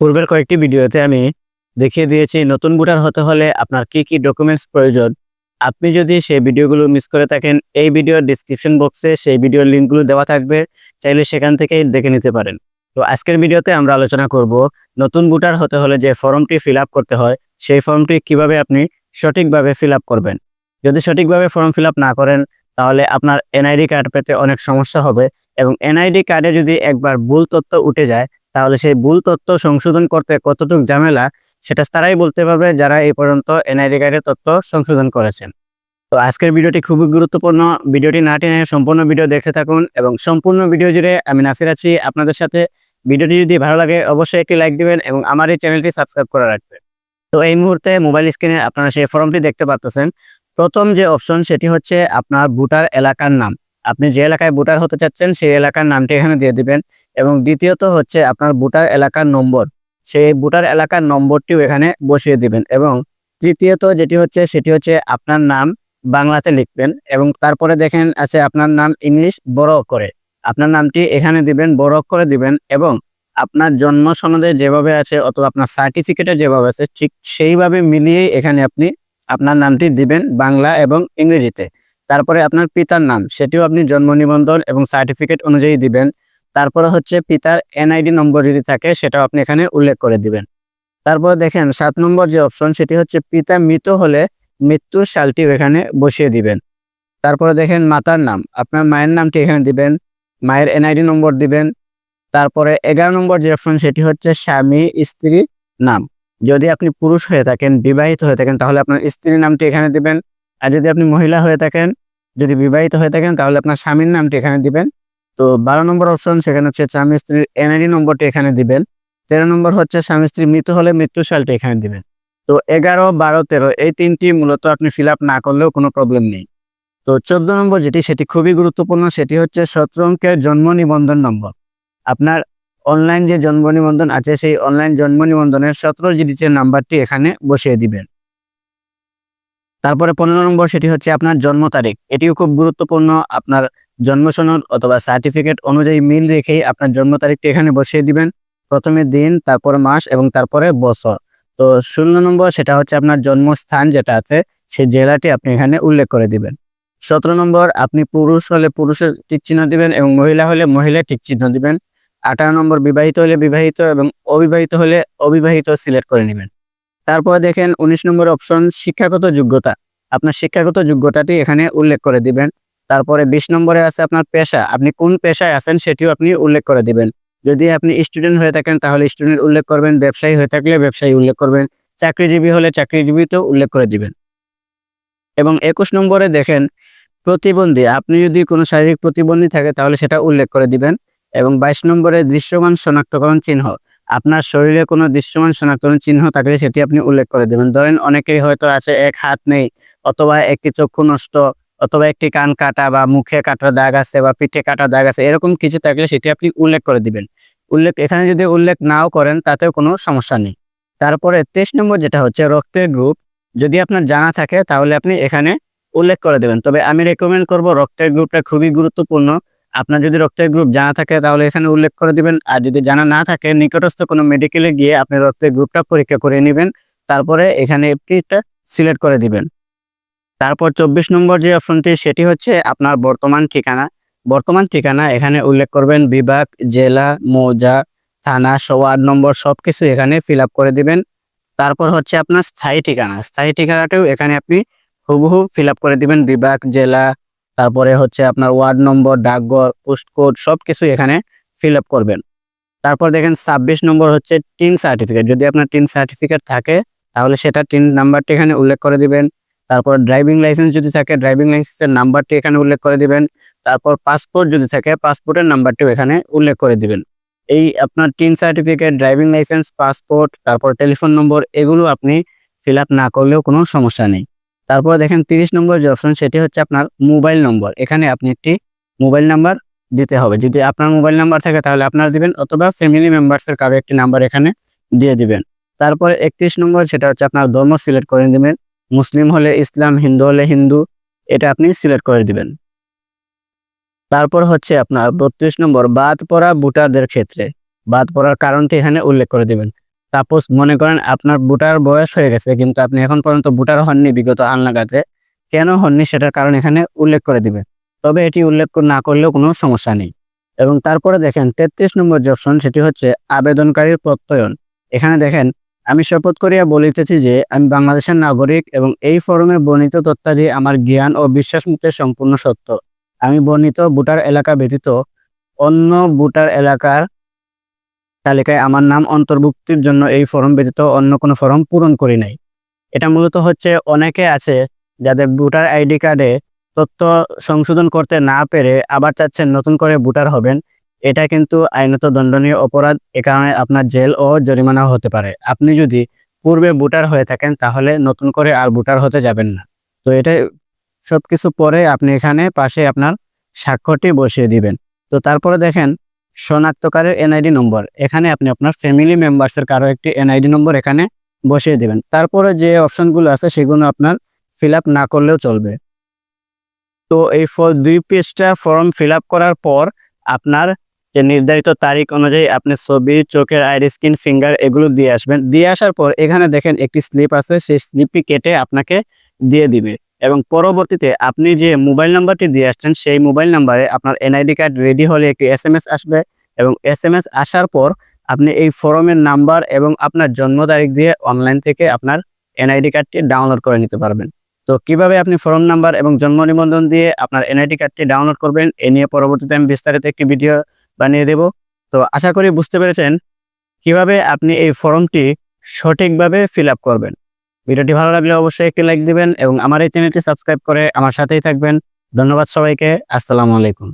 পূর্বের কয়েকটি ভিডিওতে আমি দেখিয়ে দিয়েছি নতুন ভোটার হতে হলে আপনার কি কি ডকুমেন্টস প্রয়োজন। আপনি যদি সেই ভিডিওগুলো মিস করে থাকেন, এই ভিডিওর ডিসক্রিপশন বক্সে সেই ভিডিওর লিঙ্কগুলো দেওয়া থাকবে, চাইলে সেখান থেকেই দেখে নিতে পারেন। তো আজকের ভিডিওতে আমরা আলোচনা করব নতুন ভোটার হতে হলে যে ফর্মটি ফিল করতে হয়, সেই ফর্মটি কীভাবে আপনি সঠিকভাবে ফিল করবেন। যদি সঠিকভাবে ফর্ম ফিল না করেন, তাহলে আপনার এনআইডি কার্ড পেতে অনেক সমস্যা হবে এবং এনআইডি কার্ডে যদি একবার ভুল তথ্য উঠে যায় তাহলে সেই ভুল তথ্য সংশোধন করতে কতটুকু ঝামেলা, সেটা তারাই বলতে পারবে যারা এই পর্যন্ত এনআইডি কার্ডের তথ্য সংশোধন করেছেন। তো আজকের ভিডিওটি খুবই গুরুত্বপূর্ণ। ভিডিওটি না টেনে সম্পূর্ণ ভিডিও দেখতে থাকুন এবং সম্পূর্ণ ভিডিও জুড়ে আমি নাসির আছি। আপনাদের সাথে ভিডিওটি যদি ভালো লাগে অবশ্যই একটি লাইক দিবেন এবং আমার এই চ্যানেলটি সাবস্ক্রাইব করে রাখবেন। তো এই মুহূর্তে মোবাইল স্ক্রিনে আপনারা সেই ফর্মটি দেখতে পাচ্ছেন প্রথম যে অপশন সেটি হচ্ছে আপনার ভোটার এলাকার নাম। আপনি যে এলাকায় ভোটার হতে চাচ্ছেন, সেই এলাকার নামটি এখানে দিয়ে দিবেন। এবং দ্বিতীয়ত হচ্ছে আপনার ভোটার এলাকার নম্বর। সেই ভোটার এলাকার নম্বরটিও এখানে বসিয়ে দিবেন। এবং তৃতীয়ত যেটি হচ্ছে, সেটি হচ্ছে আপনার নাম বাংলাতে লিখবেন। এবং তারপরে দেখেন আছে আপনার নাম ইংলিশ, বড় করে আপনার নামটি এখানে দিবেন, বড় করে দিবেন। এবং আপনার জন্ম সনদে যেভাবে আছে অথবা আপনার সার্টিফিকেটে যেভাবে আছে, ঠিক সেইভাবে মিলিয়েই এখানে আপনি আপনার নামটি দিবেন বাংলা এবং ইংরেজিতে। তারপরে আপনার পিতার নাম, সেটিও আপনি জন্ম নিবন্ধন এবং সার্টিফিকেট অনুযায়ী দিবেন। তারপরে হচ্ছে পিতার এনআইডি নম্বর যদি থাকে, সেটাও আপনি এখানে উল্লেখ করে দিবেন। তারপরে দেখেন, সাত নম্বর যে অপশন সেটি হচ্ছে পিতা মৃত হলে মৃত্যুর সালটিও এখানে বসিয়ে দিবেন। তারপরে দেখেন, মাতার নাম, আপনার মায়ের নামটি এখানে দিবেন, মায়ের এনআইডি নম্বর দিবেন। তারপরে এগারো নম্বর যে অপশন সেটি হচ্ছে স্বামী স্ত্রী নাম। যদি আপনি পুরুষ হয়ে থাকেন, বিবাহিত হয়ে থাকেন, তাহলে আপনার স্ত্রীর নামটি এখানে দিবেন। আর যদি আপনি মহিলা হয়ে থাকেন, যদি বিবাহিত হয়ে থাকেন, তাহলে আপনার স্বামীর নামটি এখানে দিবেন। তো বারো নম্বর অপশন, সেখানে হচ্ছে স্বামী স্ত্রীর এনআইডি নম্বরটি এখানে দিবেন। তেরো নম্বর হচ্ছে স্বামী স্ত্রী মৃত্যু হলে মৃত্যু সালটি এখানে দিবেন। তো এগারো, বারো, তেরো, এই তিনটি মূলত আপনি ফিল না করলেও কোনো প্রবলেম নেই। তো চোদ্দ নম্বর যেটি, সেটি খুবই গুরুত্বপূর্ণ, সেটি হচ্ছে সতেরো অঙ্কের জন্ম নিবন্ধন নম্বর। আপনার অনলাইন যে জন্ম নিবন্ধন আছে, সেই অনলাইন জন্ম নিবন্ধনের সতেরো ডিজিটের নাম্বারটি এখানে বসিয়ে দিবেন। তারপরে পনেরো নম্বর সেটি হচ্ছে আপনার জন্ম তারিখ। এটিও খুব গুরুত্বপূর্ণ। আপনার জন্ম সনদ অথবা সার্টিফিকেট অনুযায়ী মিল রেখেই আপনার জন্ম তারিখটি এখানে বসিয়ে দিবেন। প্রথমে দিন, তারপরে মাস এবং তারপরে বছর। তো ষোলো নম্বর সেটা হচ্ছে আপনার জন্মস্থান যেটা আছে, সেই জেলাটি আপনি এখানে উল্লেখ করে দিবেন। সতেরো নম্বর, আপনি পুরুষ হলে পুরুষের টিক চিহ্ন দিবেন এবং মহিলা হলে মহিলা টিক চিহ্ন দিবেন। আঠারো নম্বর, বিবাহিত হলে বিবাহিত এবং অবিবাহিত হলে অবিবাহিত সিলেক্ট করে নেবেন। তারপরে দেখেন উনিশ নম্বর অপশন শিক্ষাগত যোগ্যতা। আপনার শিক্ষাগত যোগ্যতাটি এখানে উল্লেখ করে দিবেন। তারপরে বিশ নম্বরে আছে আপনার পেশা। আপনি কোন পেশায় আছেন সেটিও আপনি উল্লেখ করে দিবেন। যদি আপনি স্টুডেন্ট হয়ে থাকেন, তাহলে স্টুডেন্ট উল্লেখ করবেন। ব্যবসায়ী হয়ে থাকলে ব্যবসায়ী উল্লেখ করবেন। চাকরিজীবী হলে চাকরিজীবীতেও উল্লেখ করে দিবেন। এবং একুশ নম্বরে দেখেন, প্রতিবন্ধী। আপনি যদি কোনো শারীরিক প্রতিবন্ধী থাকে, তাহলে সেটা উল্লেখ করে দিবেন। এবং বাইশ নম্বরে দৃশ্যমান শনাক্তকরণ চিহ্ন। আপনার শরীরে কোনো দৃশ্যমান শনাক্তকরণ চিহ্ন থাকলে সেটি আপনি উল্লেখ করে দেবেন। ধরেন, অনেকেরই হয়তো আছে, এক হাত নেই, অথবা একটি চক্ষু নষ্ট, অথবা একটি কান কাটা বা মুখে কাটা দাগ আছে বা পিঠে কাটা দাগ আছে, এরকম কিছু থাকলে সেটি আপনি উল্লেখ করে দিবেন। উল্লেখ, এখানে যদি উল্লেখ নাও করেন, তাতেও কোনো সমস্যা নেই। তারপরে তেইশ নম্বর যেটা হচ্ছে রক্তের গ্রুপ, যদি আপনার জানা থাকে, তাহলে আপনি এখানে উল্লেখ করে দেবেন। তবে আমি রেকমেন্ড করব রক্তের গ্রুপটা খুবই গুরুত্বপূর্ণ। আপনার যদি রক্তের গ্রুপ জানা থাকে, তাহলে এখানে উল্লেখ করে দিবেন। আর যদি জানা না থাকে, নিকটস্থ কোনো মেডিকেলে গিয়ে আপনি রক্তের গ্রুপটা পরীক্ষা করে নেবেন। তারপরে এখানে এফটিটা সিলেক্ট করে দিবেন। তারপর চব্বিশ নম্বর যে অপশনটি সেটি হচ্ছে আপনার বর্তমান ঠিকানা। বর্তমান ঠিকানা এখানে উল্লেখ করবেন, বিভাগ, জেলা, মৌজা, থানা ওয়ার্ড নম্বর সব কিছু এখানে ফিল করে দিবেন। তারপর হচ্ছে আপনার স্থায়ী ঠিকানা। স্থায়ী ঠিকানাটাও এখানে আপনি হুবহু ফিল করে দিবেন, বিভাগ, জেলা তারপরে হচ্ছে আপনার ওয়ার্ড নম্বর, ডাকঘর পোস্ট কোড সব কিছু এখানে ফিল আপ করবেন। তারপর দেখেন ছাব্বিশ নম্বর হচ্ছে টিন সার্টিফিকেট। যদি আপনার টিন সার্টিফিকেট থাকে, তাহলে সেটা টিন নাম্বারটি এখানে উল্লেখ করে দিবেন। তারপর ড্রাইভিং লাইসেন্স যদি থাকে, ড্রাইভিং লাইসেন্সের নাম্বারটি এখানে উল্লেখ করে দিবেন। তারপর পাসপোর্ট যদি থাকে, পাসপোর্টের নাম্বারটিও এখানে উল্লেখ করে দিবেন। এই আপনার TIN certificate, driving licence, passport, তারপর টেলিফোন নম্বর, এগুলো আপনি ফিল না করলেও কোনো সমস্যা নেই। তারপর দেখেন তিরিশ নম্বর যে অপশন সেটি হচ্ছে আপনার মোবাইল নম্বর এখানে আপনি একটি মোবাইল নাম্বার দিতে হবে। যদি আপনার মোবাইল নাম্বার থাকে, তাহলে আপনার দিবেন, অথবা ফ্যামিলি মেম্বার্সের কারও একটি নাম্বার এখানে দিয়ে দিবেন। তারপরে একত্রিশ নম্বর, সেটা হচ্ছে আপনার ধর্ম সিলেক্ট করে দিবেন মুসলিম হলে ইসলাম, হিন্দু হলে হিন্দু, এটা আপনি সিলেক্ট করে দিবেন। তারপর হচ্ছে আপনার বত্রিশ নম্বর, বাদ পড়া ভোটারদের ক্ষেত্রে। বাদ পড়ার কারণটি এখানে উল্লেখ করে দিবেন। সাপোজ মনে করেন আপনার ভোটার বয়স হয়ে গেছে, কিন্তু আপনি এখন পর্যন্ত ভোটার হননি বিগত হালনাগাদে কেন হননি সেটার কারণ এখানে উল্লেখ করে দিবে। তবে এটি উল্লেখ না করলেও কোনো সমস্যা নেই। এবং তারপরে দেখেন, তেত্রিশ নম্বর যে অপশন, সেটি হচ্ছে আবেদনকারীর প্রত্যয়ন। এখানে দেখেন, আমি শপথ করিয়া বলিতেছি যে, আমি বাংলাদেশের নাগরিক এবং এই ফরমে বর্ণিত তথ্যাদি আমার জ্ঞান ও বিশ্বাস মতে সম্পূর্ণ সত্য। আমি বর্ণিত ভোটার এলাকা ব্যতীত অন্য ভোটার এলাকার তালিকায় আমার নাম অন্তর্ভুক্তির জন্য এই ফর্ম ব্যতীত অন্য কোনো ফর্ম পূরণ করি নাই। এটা মূলত হচ্ছে অনেকে আছে যাদের ভোটার আইডি কার্ডে তথ্য সংশোধন করতে না পেরে আবার চাচ্ছেন নতুন করে ভোটার হবেন। এটা কিন্তু আইনত দণ্ডনীয় অপরাধ, এ কারণে আপনার জেল ও জরিমানা হতে পারে। আপনি যদি পূর্বে ভোটার হয়ে থাকেন তাহলে নতুন করে আর ভোটার হতে যাবেন না। তো এটা সবকিছু পরে আপনি এখানে পাশে আপনার স্বাক্ষরটি বসিয়ে দিবেন। তো তারপরে দেখেন শনাক্তকারের এনআইডি নম্বর এখানে আপনি আপনার ফ্যামিলি মেম্বার্সের কারও একটি এনআইডি নম্বর এখানে বসিয়ে দেবেন। তারপরে যে অপশনগুলো আছে, সেগুলো আপনার ফিল না করলেও চলবে। তো এই দুই পেজটা ফর্ম ফিল করার পর আপনার যে নির্ধারিত তারিখ অনুযায়ী আপনি ছবি, চোখের আইরি স্কিন ফিঙ্গার এগুলো দিয়ে আসবেন। দিয়ে আসার পর এখানে দেখেন একটি স্লিপ আছে, সেই স্লিপটি কেটে আপনাকে দিয়ে দিবে। এবং পরবর্তীতে আপনি যে মোবাইল নাম্বারটি দিয়ে আসছেন, সেই মোবাইল নাম্বারে আপনার এনআইডি কার্ড রেডি হলে একটি এস আসবে এবং এস আসার পর আপনি এই ফর্মের নাম্বার এবং আপনার জন্ম তারিখ দিয়ে অনলাইন থেকে আপনার এনআইডি কার্ডটি ডাউনলোড করে নিতে পারবেন। তো কীভাবে আপনি ফর্ম নাম্বার এবং জন্ম নিবন্ধন দিয়ে আপনার এনআইডি কার্ডটি ডাউনলোড করবেন, এ নিয়ে পরবর্তীতে আমি বিস্তারিত একটি ভিডিও বানিয়ে দেব। তো আশা করি বুঝতে পেরেছেন কীভাবে আপনি এই ফর্মটি সঠিকভাবে ফিল করবেন। ভিডিওটি ভালো লাগলে অবশ্যই একটি লাইক দিবেন এবং আমার এই চ্যানেলটি সাবস্ক্রাইব করে আমার সাথেই থাকবেন। ধন্যবাদ সবাইকে। আসসালামু আলাইকুম।